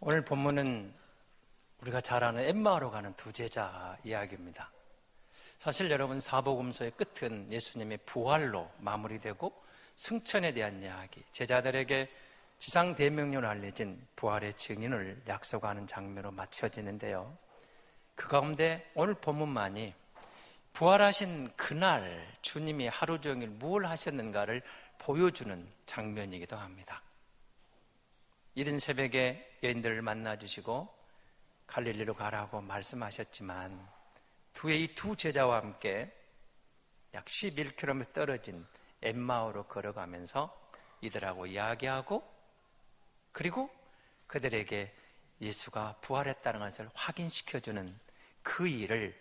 오늘 본문은 우리가 잘 아는 엠마로 가는 두 제자 이야기입니다. 사실 여러분 사복음서의 끝은 예수님의 부활로 마무리되고 승천에 대한 이야기, 제자들에게 지상 대명령을 알려진 부활의 증인을 약속하는 장면으로 맞춰지는데요. 그 가운데 오늘 본문만이 부활하신 그날 주님이 하루 종일 무엇 하셨는가를 보여주는 장면이기도 합니다. 이른 새벽에 여인들을 만나 주시고 갈릴리로 가라고 말씀하셨지만 두의 이 두 제자와 함께 약 11km 떨어진 엠마오로 걸어가면서 이들하고 이야기하고 그리고 그들에게 예수가 부활했다는 것을 확인시켜주는 그 일을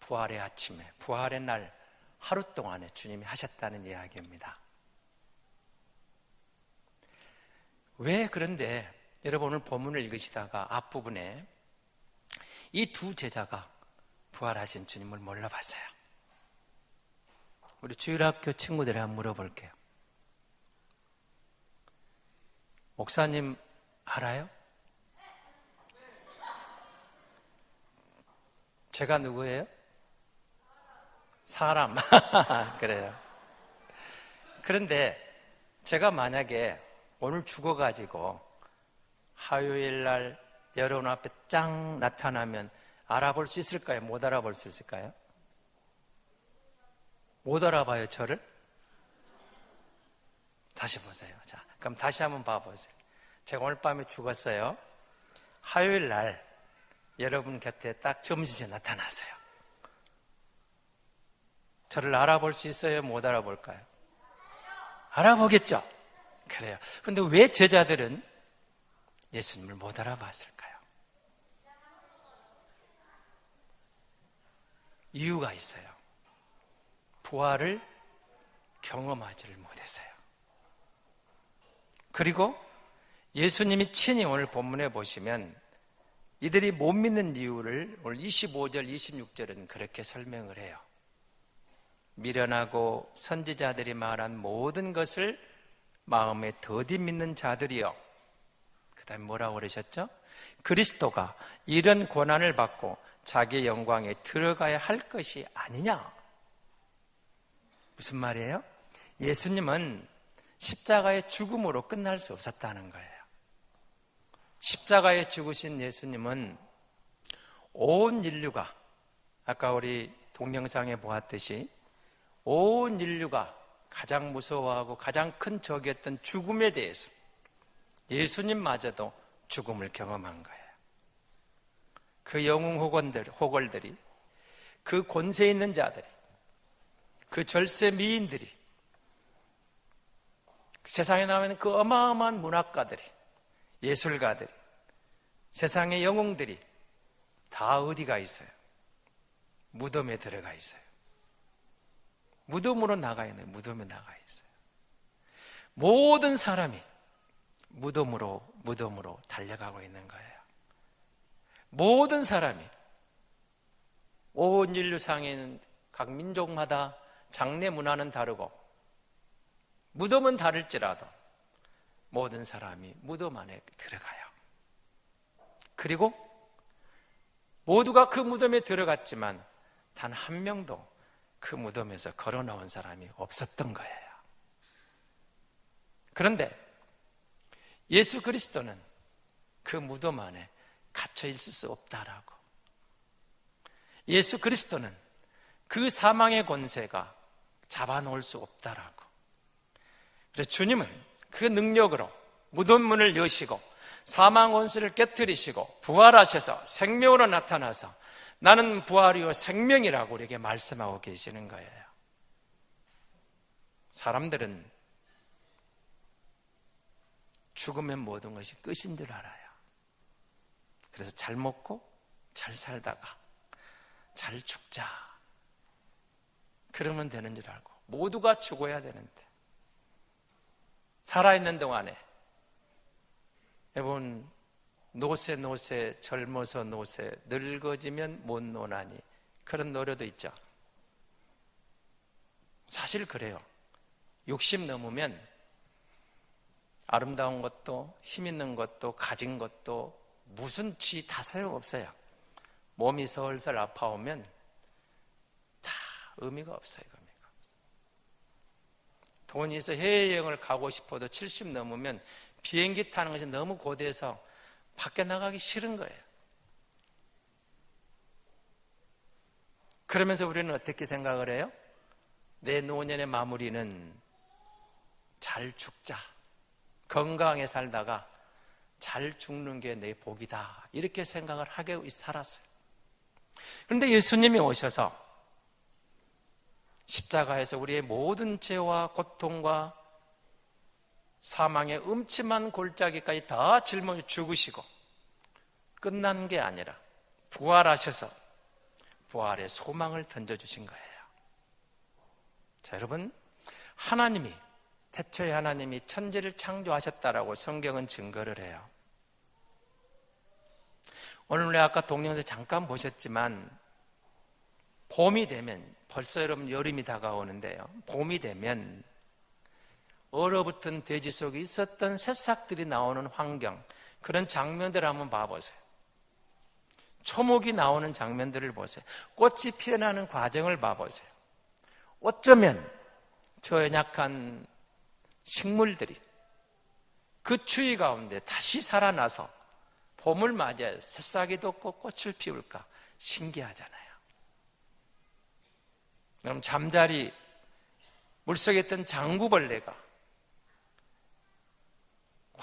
부활의 아침에, 부활의 날 하루 동안에 주님이 하셨다는 이야기입니다. 왜 그런데 여러분 오늘 본문을 읽으시다가 앞부분에 이 두 제자가 부활하신 주님을 몰라봤어요. 우리 주일학교 친구들에 한번 물어볼게요. 목사님 알아요? 제가 누구예요? 사람. 그래요. 그런데 제가 만약에 오늘 죽어가지고 화요일 날 여러분 앞에 짱 나타나면 알아볼 수 있을까요? 못 알아볼 수 있을까요? 못 알아봐요, 저를? 다시 보세요. 자, 그럼 다시 한번 봐보세요. 제가 오늘 밤에 죽었어요. 화요일 날 여러분 곁에 딱 점심시에 나타났어요. 저를 알아볼 수 있어요? 못 알아볼까요? 알아보겠죠? 그래요. 근데 왜 제자들은 예수님을 못 알아봤을까요? 이유가 있어요. 부활을 경험하지를 못했어요. 그리고 예수님이 친히 오늘 본문에 보시면 이들이 못 믿는 이유를 오늘 25절, 26절은 그렇게 설명을 해요. 미련하고 선지자들이 말한 모든 것을 마음에 더디 믿는 자들이요. 그 다음에 뭐라고 그러셨죠? 그리스도가 이런 고난을 받고 자기 영광에 들어가야 할 것이 아니냐? 무슨 말이에요? 예수님은 십자가의 죽음으로 끝날 수 없었다는 거예요. 십자가에 죽으신 예수님은 온 인류가 아까 우리 동영상에 보았듯이 온 인류가 가장 무서워하고 가장 큰 적이었던 죽음에 대해서 예수님마저도 죽음을 경험한 거예요. 그 영웅 호건들, 호걸들이 그 권세 있는 자들이 그 절세 미인들이 세상에 나오는 그 어마어마한 문학가들이 예술가들이 세상의 영웅들이 다 어디가 있어요? 무덤에 들어가 있어요. 무덤으로 나가 있는 무덤에 나가 있어요. 모든 사람이 무덤으로 무덤으로 달려가고 있는 거예요. 모든 사람이 온 인류상에 있는 각 민족마다 장례 문화는 다르고 무덤은 다를지라도 모든 사람이 무덤 안에 들어가요. 그리고 모두가 그 무덤에 들어갔지만 단 한 명도 그 무덤에서 걸어 나온 사람이 없었던 거예요. 그런데 예수 그리스도는 그 무덤 안에 갇혀 있을 수 없다라고. 예수 그리스도는 그 사망의 권세가 잡아놓을 수 없다라고. 그래서 주님은 그 능력으로 무덤문을 여시고 사망 원수를 깨뜨리시고 부활하셔서 생명으로 나타나서 나는 부활이요 생명이라고 우리에게 말씀하고 계시는 거예요. 사람들은 죽으면 모든 것이 끝인 줄 알아요. 그래서 잘 먹고 잘 살다가 잘 죽자. 그러면 되는 줄 알고 모두가 죽어야 되는데 살아있는 동안에 여러분 노세 노세 젊어서 노세 늙어지면 못 노나니 그런 노래도 있죠. 사실 그래요. 60 넘으면 아름다운 것도 힘 있는 것도 가진 것도 무슨 치다 소용없어요. 몸이 설설 아파오면 다 의미가 없어요. 의미가. 돈이 있어 해외여행을 가고 싶어도 70 넘으면 비행기 타는 것이 너무 고대해서 밖에 나가기 싫은 거예요. 그러면서 우리는 어떻게 생각을 해요? 내 노년의 마무리는 잘 죽자. 건강하게 살다가 잘 죽는 게 내 복이다. 이렇게 생각을 하게 살았어요. 그런데 예수님이 오셔서 십자가에서 우리의 모든 죄와 고통과 사망의 음침한 골짜기까지 다 짊어 죽으시고 끝난 게 아니라 부활하셔서 부활의 소망을 던져주신 거예요. 자, 여러분, 하나님이, 태초에 하나님이 천지를 창조하셨다라고 성경은 증거를 해요. 오늘 아까 동영상 잠깐 보셨지만 봄이 되면 벌써 여러분 여름이 다가오는데요. 봄이 되면 얼어붙은 돼지 속에 있었던 새싹들이 나오는 환경 그런 장면들을 한번 봐보세요. 초목이 나오는 장면들을 보세요. 꽃이 피어나는 과정을 봐보세요. 어쩌면 저 연약한 식물들이 그 추위 가운데 다시 살아나서 봄을 맞이해 새싹이 돋고 꽃을 피울까 신기하잖아요. 그럼 잠자리 물속에 있던 장구벌레가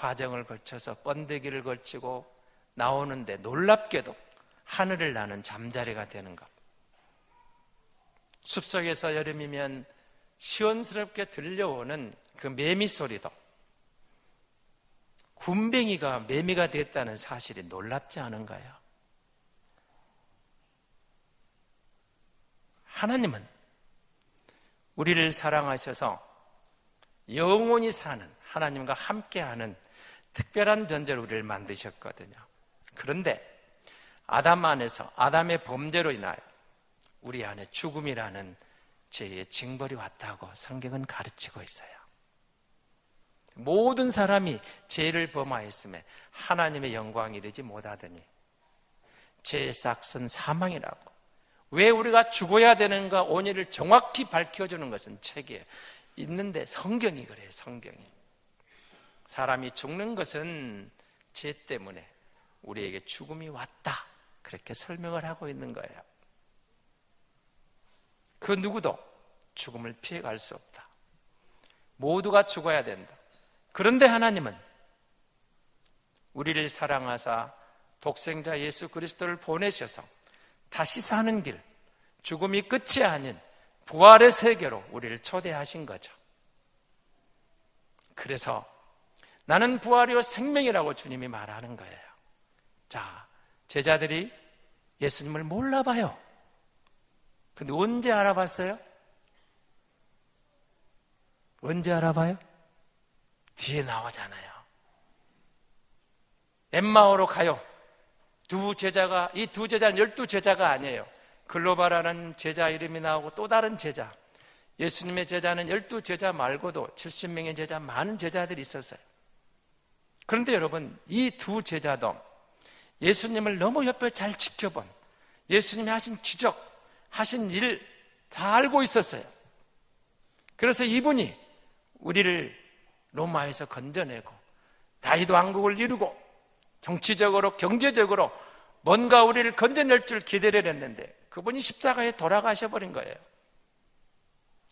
과정을 거쳐서 번데기를 걸치고 나오는데 놀랍게도 하늘을 나는 잠자리가 되는 것. 숲속에서 여름이면 시원스럽게 들려오는 그 매미 소리도 군뱅이가 매미가 됐다는 사실이 놀랍지 않은가요? 하나님은 우리를 사랑하셔서 영원히 사는 하나님과 함께하는 특별한 존재로 우리를 만드셨거든요. 그런데 아담 안에서 아담의 범죄로 인하여 우리 안에 죽음이라는 죄의 징벌이 왔다고 성경은 가르치고 있어요. 모든 사람이 죄를 범하였음에 하나님의 영광이 이르지 못하더니 죄의 싹은 사망이라고. 왜 우리가 죽어야 되는가 오늘을 정확히 밝혀주는 것은 책에 있는데 성경이 그래요, 성경이. 사람이 죽는 것은 죄 때문에 우리에게 죽음이 왔다. 그렇게 설명을 하고 있는 거예요. 그 누구도 죽음을 피해갈 수 없다. 모두가 죽어야 된다. 그런데 하나님은 우리를 사랑하사 독생자 예수 그리스도를 보내셔서 다시 사는 길, 죽음이 끝이 아닌 부활의 세계로 우리를 초대하신 거죠. 그래서 나는 부활이요 생명이라고 주님이 말하는 거예요. 자, 제자들이 예수님을 몰라봐요. 근데 언제 알아봤어요? 언제 알아봐요? 뒤에 나오잖아요. 엠마오로 가요. 두 제자가, 이 두 제자는 열두 제자가 아니에요. 글로바라는 제자 이름이 나오고 또 다른 제자. 예수님의 제자는 열두 제자 말고도 70명의 제자, 많은 제자들이 있었어요. 그런데 여러분, 이 두 제자도 예수님을 너무 옆에 잘 지켜본 예수님이 하신 기적, 하신 일 다 알고 있었어요. 그래서 이분이 우리를 로마에서 건져내고 다윗 왕국을 이루고 정치적으로 경제적으로 뭔가 우리를 건져낼 줄 기대를 했는데 그분이 십자가에 돌아가셔 버린 거예요.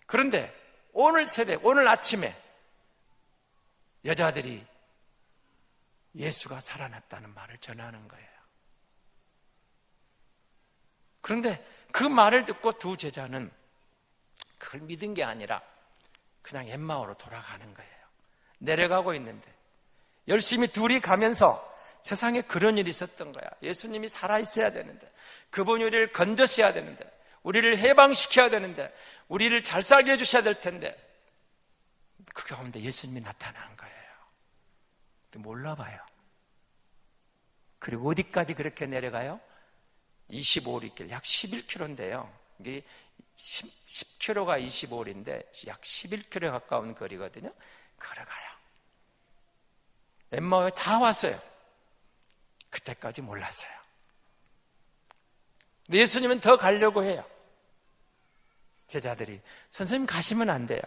그런데 오늘 새벽, 오늘 아침에 여자들이 예수가 살아났다는 말을 전하는 거예요. 그런데 그 말을 듣고 두 제자는 그걸 믿은 게 아니라 그냥 엠마오로 돌아가는 거예요. 내려가고 있는데 열심히 둘이 가면서 세상에 그런 일이 있었던 거야. 예수님이 살아있어야 되는데 그분이 우리를 건졌어야 되는데 우리를 해방시켜야 되는데 우리를 잘 살게 해주셔야 될 텐데 그 가운데 예수님이 나타난 거예요. 몰라봐요. 그리고 어디까지 그렇게 내려가요? 25리길, 약 11km인데요. 이게 10, k m 가 25리인데 약 11km 가까운 거리거든요. 걸어가요. 엠마오에 다 왔어요. 그때 그때까지 몰랐어요. 예수님은 더 가려고 해요. 제자들이 선생님 가시면 안 돼요.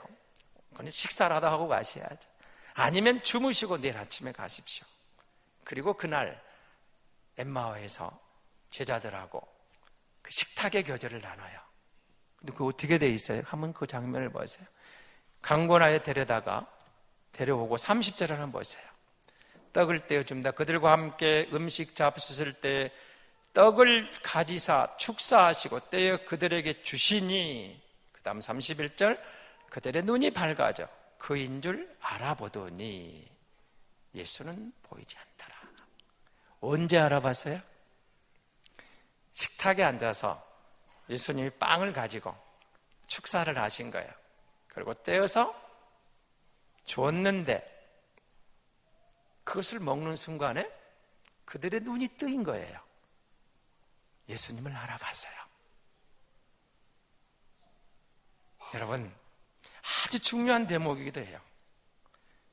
그건 식사라도 하고 가셔야죠. 아니면 주무시고 내일 아침에 가십시오. 그리고 그날 엠마오에서 제자들하고 그 식탁의 교제를 나눠요. 근데 그 어떻게 돼 있어요? 한번 그 장면을 보세요. 강권하에 데려다가 데려오고 30절을 한번 보세요. 떡을 떼어줍니다. 그들과 함께 음식 잡수실 때 떡을 가지사 축사하시고 떼어 그들에게 주시니 그 다음 31절 그들의 눈이 밝아져 그인 줄 알아보더니 예수는 보이지 않더라. 언제 알아봤어요? 식탁에 앉아서 예수님이 빵을 가지고 축사를 하신 거예요. 그리고 떼어서 줬는데 그것을 먹는 순간에 그들의 눈이 뜨인 거예요. 예수님을 알아봤어요. 여러분, 아주 중요한 대목이기도 해요.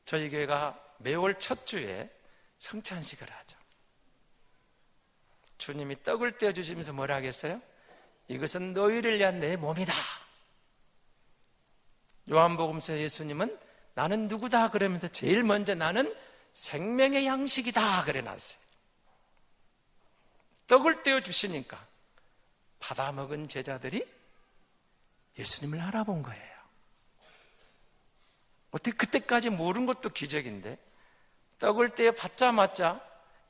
저희 교회가 매월 첫 주에 성찬식을 하죠. 주님이 떡을 떼어주시면서 뭐라 하겠어요? 이것은 너희를 위한 내 몸이다. 요한복음서 예수님은 나는 누구다 그러면서 제일 먼저 나는 생명의 양식이다 그래 놨어요. 떡을 떼어 주시니까 받아 먹은 제자들이 예수님을 알아본 거예요. 어떻게 그때까지 모른 것도 기적인데 떡을 떼어 받자마자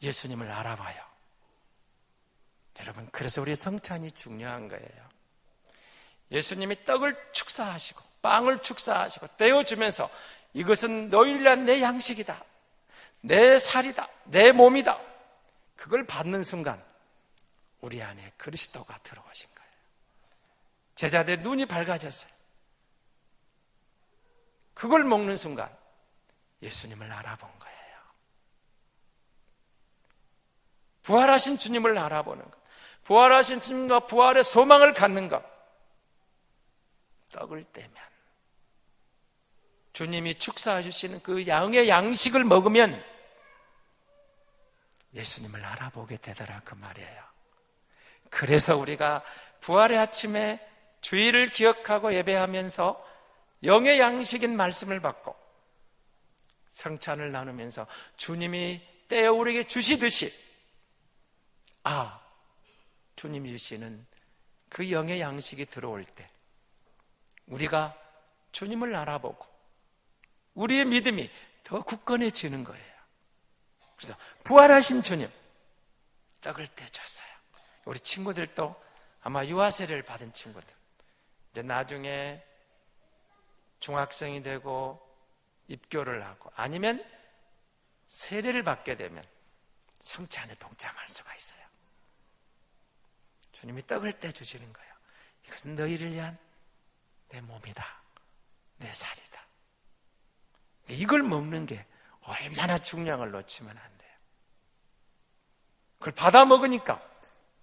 예수님을 알아봐요. 여러분, 그래서 우리 성찬이 중요한 거예요. 예수님이 떡을 축사하시고 빵을 축사하시고 떼어주면서 이것은 너희를 위한 내 양식이다. 내 살이다. 내 몸이다. 그걸 받는 순간 우리 안에 그리스도가 들어오신 거예요. 제자들 눈이 밝아졌어요. 그걸 먹는 순간 예수님을 알아본 거예요. 부활하신 주님을 알아보는 것. 부활하신 주님과 부활의 소망을 갖는 것. 떡을 떼면 주님이 축사해 주시는 그 양의 양식을 먹으면 예수님을 알아보게 되더라 그 말이에요. 그래서 우리가 부활의 아침에 주의를 기억하고 예배하면서 영의 양식인 말씀을 받고 성찬을 나누면서 주님이 떼어 우리에게 주시듯이 아 주님이 주시는 그 영의 양식이 들어올 때 우리가 주님을 알아보고 우리의 믿음이 더 굳건해지는 거예요. 그래서 부활하신 주님 떡을 떼줬어요. 우리 친구들도 아마 유아세를 받은 친구들 이제 나중에 중학생이 되고 입교를 하고 아니면 세례를 받게 되면 성찬에 동참할 수가 있어요. 주님이 떡을 떼 주시는 거예요. 이것은 너희를 위한 내 몸이다. 내 살이다. 이걸 먹는 게 얼마나 걸 놓치면 안 돼요. 그걸 받아 먹으니까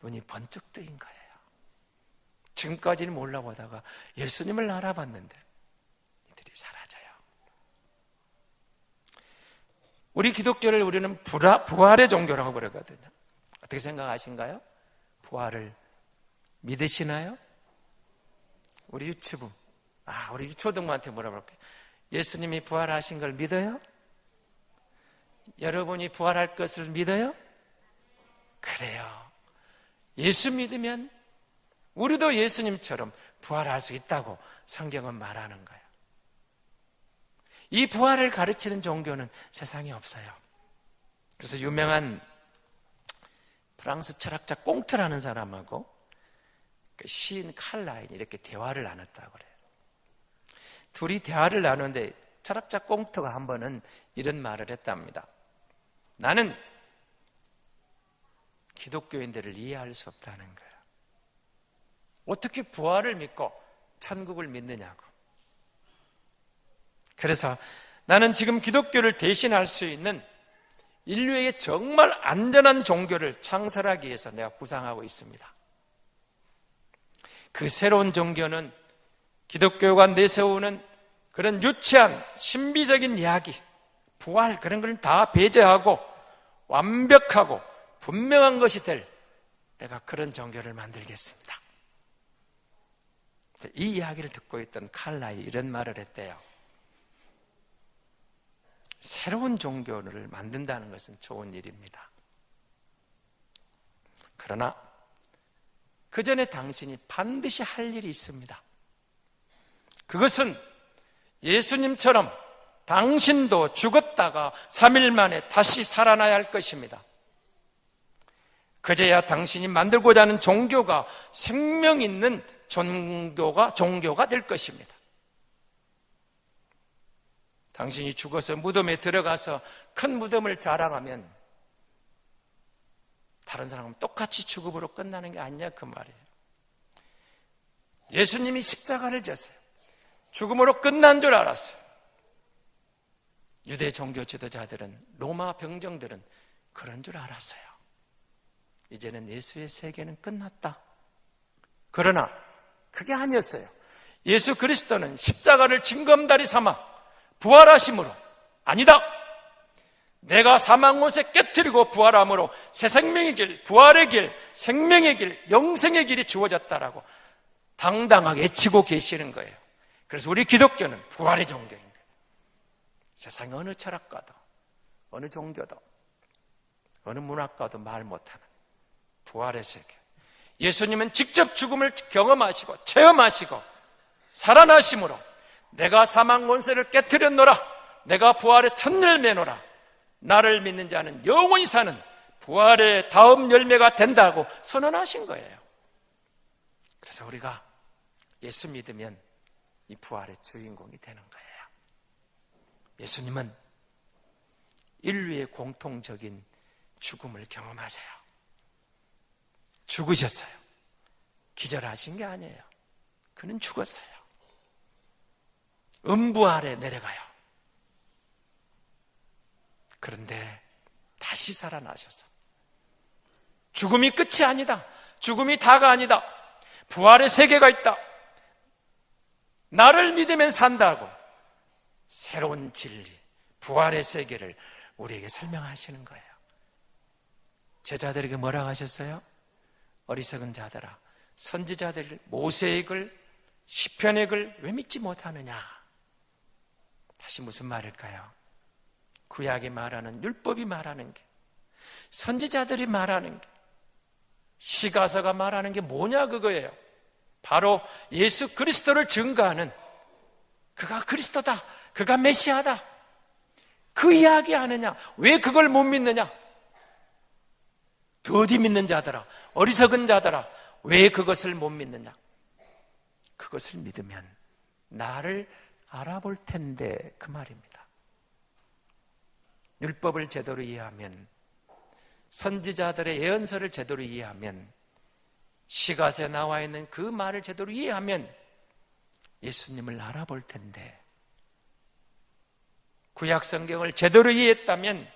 눈이 번쩍 뜨인 거예요. 지금까지는 몰라보다가 예수님을 알아봤는데 사라져요. 우리 기독교를 우리는 부활의 종교라고 그러거든요. 어떻게 생각하신가요? 부활을 믿으시나요? 우리 유튜브, 아, 우리 유초등부한테 물어볼게요. 예수님이 부활하신 걸 믿어요? 여러분이 부활할 것을 믿어요? 그래요. 예수 믿으면 우리도 예수님처럼 부활할 수 있다고 성경은 말하는 거예요. 이 부활을 가르치는 종교는 세상에 없어요. 그래서 유명한 프랑스 철학자 꽁트라는 사람하고 그 시인 칼라인이 이렇게 대화를 나눴다고 그래요. 둘이 대화를 나누는데 철학자 꽁트가 한 번은 이런 말을 했답니다. 나는 기독교인들을 이해할 수 없다는 거예요. 어떻게 부활을 믿고 천국을 믿느냐고. 그래서 나는 지금 기독교를 대신할 수 있는 인류에게 정말 안전한 종교를 창설하기 위해서 내가 구상하고 있습니다. 그 새로운 종교는 기독교가 내세우는 그런 유치한 신비적인 이야기, 부활 그런 걸 다 배제하고 완벽하고 분명한 것이 될 내가 그런 종교를 만들겠습니다. 이 이야기를 듣고 있던 칼라이 이런 말을 했대요. 새로운 종교를 만든다는 것은 좋은 일입니다. 그러나 그 전에 당신이 반드시 할 일이 있습니다. 그것은 예수님처럼 당신도 죽었다가 3일 만에 다시 살아나야 할 것입니다. 그제야 당신이 만들고자 하는 종교가 생명 있는 종교가 종교가 될 것입니다. 당신이 죽어서 무덤에 들어가서 큰 무덤을 자랑하면 다른 사람은 똑같이 죽음으로 끝나는 게 아니냐 그 말이에요. 예수님이 십자가를 졌어요. 죽음으로 끝난 줄 알았어요. 유대 종교 지도자들은 로마 병정들은 그런 줄 알았어요. 이제는 예수의 세계는 끝났다. 그러나 그게 아니었어요. 예수 그리스도는 십자가를 징검다리 삼아 부활하심으로 아니다. 내가 사망 못에 깨뜨리고 부활함으로 새 생명의 길, 부활의 길, 생명의 길, 영생의 길이 주어졌다라고 당당하게 외치고 계시는 거예요. 그래서 우리 기독교는 부활의 종교인 거예요. 세상의 어느 철학가도, 어느 종교도, 어느 문학가도 말 못하는 부활의 세계. 예수님은 직접 죽음을 경험하시고 체험하시고 살아나심으로 내가 사망 원세를 깨뜨렸노라. 내가 부활의 첫 열매노라. 나를 믿는 자는 영원히 사는 부활의 다음 열매가 된다고 선언하신 거예요. 그래서 우리가 예수 믿으면 이 부활의 주인공이 되는 거예요. 예수님은 인류의 공통적인 죽음을 경험하세요. 죽으셨어요. 기절하신 게 아니에요. 그는 죽었어요. 음부 아래 내려가요. 그런데 다시 살아나셔서 죽음이 끝이 아니다. 죽음이 다가 아니다. 부활의 세계가 있다. 나를 믿으면 산다고 새로운 진리, 부활의 세계를 우리에게 설명하시는 거예요. 제자들에게 뭐라고 하셨어요? 어리석은 자들아, 선지자들 모세의 글, 시편의 글 왜 믿지 못하느냐? 다시 무슨 말일까요? 구약이 말하는 율법이 말하는 게 선지자들이 말하는 게 시가서가 말하는 게 뭐냐 그거예요. 바로 예수 그리스도를 증거하는 그가 그리스도다. 그가 메시아다. 그 이야기 하느냐? 왜 그걸 못 믿느냐? 더디 믿는 자들아, 어리석은 자들아, 왜 그것을 못 믿느냐? 그것을 믿으면 나를 알아볼 텐데 그 말입니다. 율법을 제대로 이해하면 선지자들의 예언서를 제대로 이해하면 시가에 나와 있는 그 말을 제대로 이해하면 예수님을 알아볼 텐데 구약 성경을 제대로 이해했다면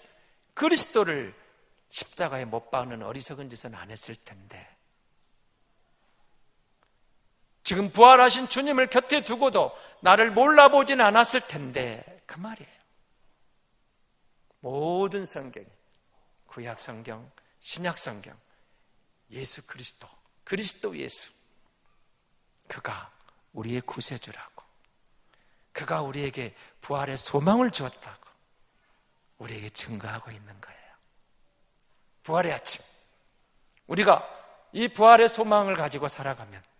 그리스도를 십자가에 못 박는 어리석은 짓은 안 했을 텐데 지금 부활하신 주님을 곁에 두고도 나를 몰라보진 않았을 텐데 그 말이에요. 모든 성경, 구약 성경, 신약 성경, 예수 그리스도, 그리스도 예수. 그가 우리의 구세주라고. 그가 우리에게 부활의 소망을 주었다고. 우리에게 증거하고 있는 거예요. 부활의 아침. 우리가 이 부활의 소망을 가지고 살아가면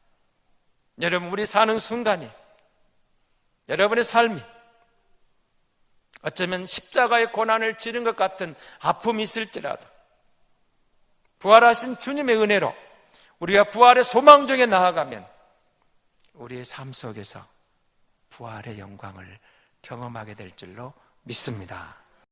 여러분, 우리 사는 순간이 여러분의 삶이 어쩌면 십자가의 고난을 지른 것 같은 아픔이 있을지라도 부활하신 주님의 은혜로 우리가 부활의 소망 중에 나아가면 우리의 삶 속에서 부활의 영광을 경험하게 될 줄로 믿습니다.